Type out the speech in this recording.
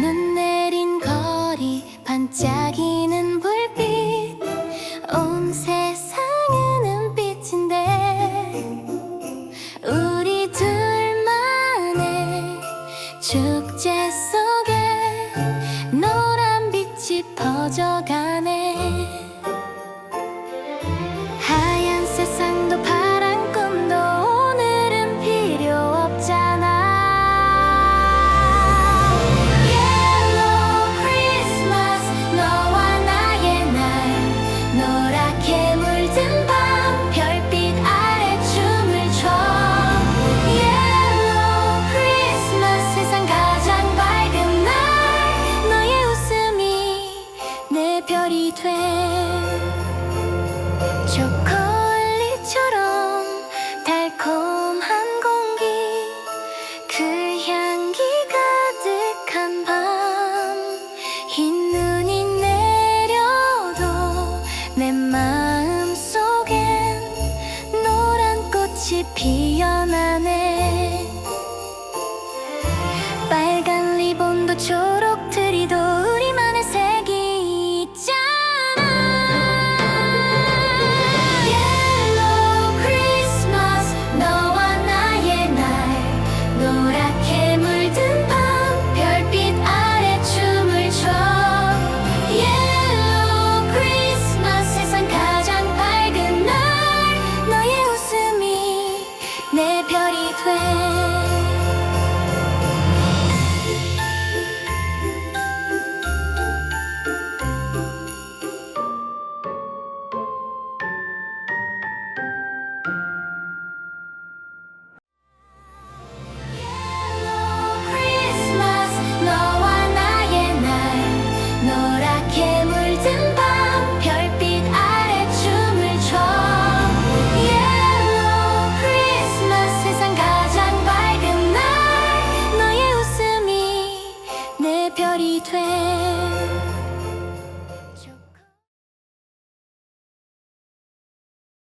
눈 내린 거리 반짝이는 불빛. 온 세상은 은빛인데 우리 둘만의 축제 속에 노란 빛이 퍼져가네. 내 마음 속엔 노란 꽃이 피어나네.